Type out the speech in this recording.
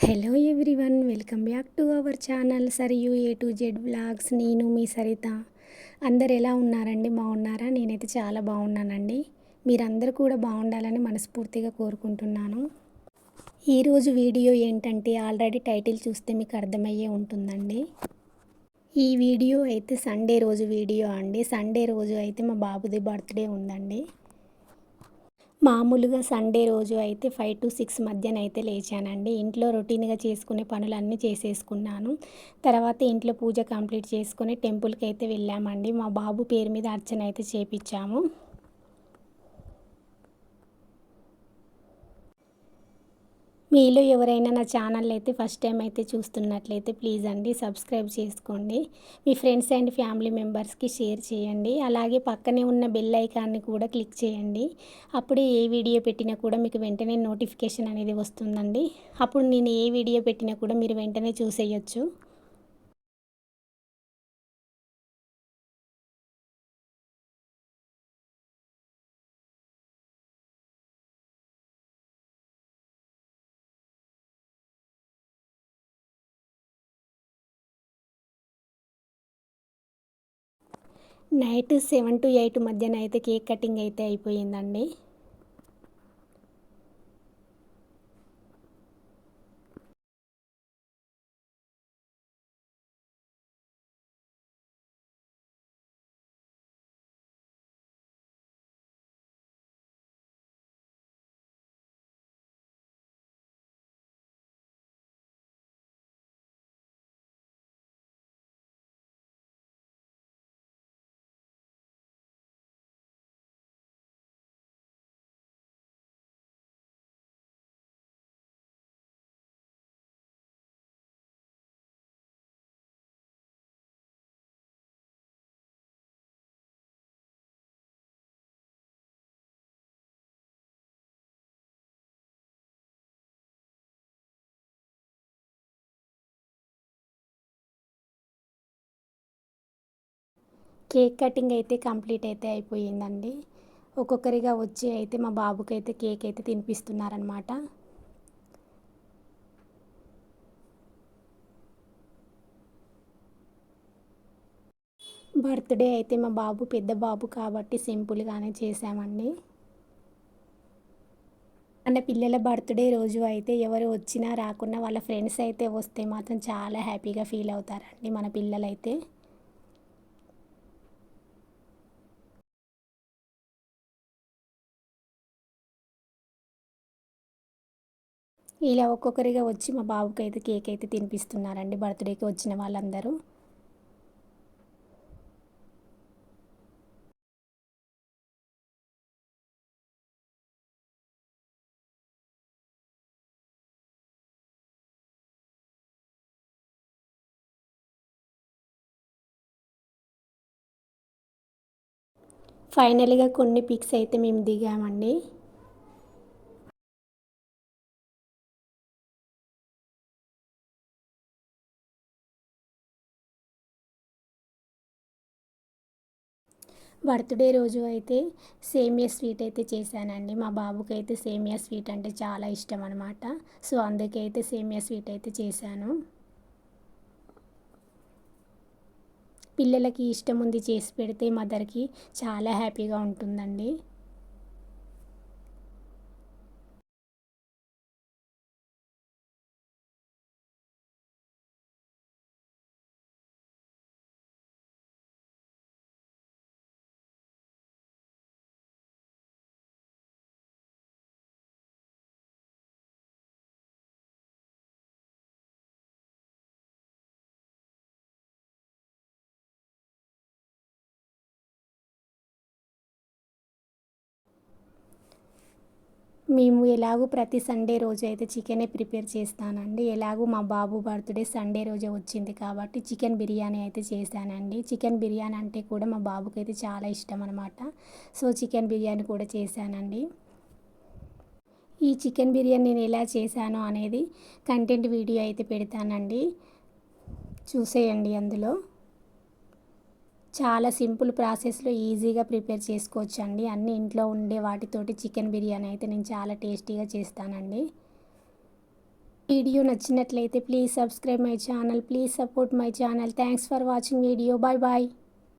Hello everyone welcome back to our channel Sarayu A to Z vlogs నేను మీ సరిత. అందరు ఎలా ఉన్నారండి? బాగున్నారా? నేనైతే చాలా బాగున్నానండి. మీరందరూ కూడా బాగుండాలని మనస్ఫూర్తిగా కోరుకుంటున్నాను. ఈరోజు వీడియో ఏంటంటే ఆల్రెడీ టైటిల్ చూస్తే మీకు అర్థమయ్యే ఉంటుందండి. ఈ వీడియో అయితే సండే రోజు వీడియో అండి. సండే రోజు అయితే మా బాబుది బర్త్డే ఉందండి. మామూలుగా సండే రోజు అయితే ఫైవ్ టు సిక్స్ మధ్యన అయితే లేచానండి. ఇంట్లో రొటీన్గా చేసుకునే పనులన్నీ చేసేసుకున్నాను. తర్వాత ఇంట్లో పూజ కంప్లీట్ చేసుకుని టెంపుల్కి అయితే వెళ్ళామండి. మా బాబు పేరు మీద అర్చన అయితే చేపించాము మీలో ఎవరైనా నా ఛానల్ అయితే ఫస్ట్ టైం అయితే చూస్తున్నట్లయితే ప్లీజ్ అండి సబ్స్క్రైబ్ చేసుకోండి. మీ ఫ్రెండ్స్ అండ్ ఫ్యామిలీ మెంబర్స్కి షేర్ చేయండి. అలాగే పక్కనే ఉన్న బెల్ ఐకాన్ని కూడా క్లిక్ చేయండి. అప్పుడే ఏ వీడియో పెట్టినా కూడా మీకు వెంటనే నోటిఫికేషన్ అనేది వస్తుందండి. అప్పుడు నేను ఏ వీడియో పెట్టినా కూడా మీరు వెంటనే చూసేయచ్చు. నైట్ సెవెన్ టు ఎయిట్ మధ్యన అయితే కేక్ కటింగ్ అయితే అయిపోయిందండి. కేక్ కటింగ్ అయితే కంప్లీట్ అయితే అయిపోయిందండి. ఒక్కొక్కరిగా వచ్చి అయితే మా బాబుకి అయితే కేక్ అయితే తినిపిస్తున్నారనమాట బర్త్డే అయితే మా బాబు పెద్ద బాబు కాబట్టి సింపుల్గానే చేసామండి మన పిల్లల బర్త్డే రోజు అయితే ఎవరు వచ్చినా రాకున్నా వాళ్ళ ఫ్రెండ్స్ అయితే వస్తే మాత్రం చాలా హ్యాపీగా ఫీల్ అవుతారండి మన పిల్లలైతే. ఇలా ఒక్కొక్కరిగా వచ్చి మా బాబుకి అయితే కేక్ అయితే తినిపిస్తున్నారండి. బర్త్డేకి వచ్చిన వాళ్ళందరూ. ఫైనల్గా కొన్ని పిక్స్ అయితే మేము దిగామండి. బర్త్డే రోజు అయితే సేమియా స్వీట్ అయితే చేశానండి. మా బాబుకి అయితే సేమియా స్వీట్ అంటే చాలా ఇష్టం అనమాట సో అందుకే అయితే సేమియా స్వీట్ అయితే చేశాను. పిల్లలకి ఇష్టం ఉంది చేసి పెడితే మదర్కి చాలా హ్యాపీగా ఉంటుందండి. మేము ఎలాగూ ప్రతి సండే రోజు అయితే చికెనే ప్రిపేర్ చేస్తానండి. ఎలాగూ మా బాబు బర్త్డే సండే రోజే వచ్చింది కాబట్టి చికెన్ బిర్యానీ అయితే చేశానండి. చికెన్ బిర్యానీ అంటే కూడా మా బాబుకి అయితే చాలా ఇష్టం అనమాట సో చికెన్ బిర్యానీ కూడా చేశానండి. ఈ చికెన్ బిర్యానీ నేను ఎలా చేశాను అనేది కంటెంట్ వీడియో అయితే పెడతానండి. చూసేయండి అందులో. చాలా సింపుల్ ప్రాసెస్లో ఈజీగా ప్రిపేర్ చేసుకోవచ్చు అండి అన్నీ ఇంట్లో ఉండే వాటితోటి చికెన్ బిర్యానీ అయితే నేను చాలా టేస్టీగా చేస్తానండి. వీడియో నచ్చినట్లయితే please subscribe my channel please support my channel. Thanks for watching video. Bye bye.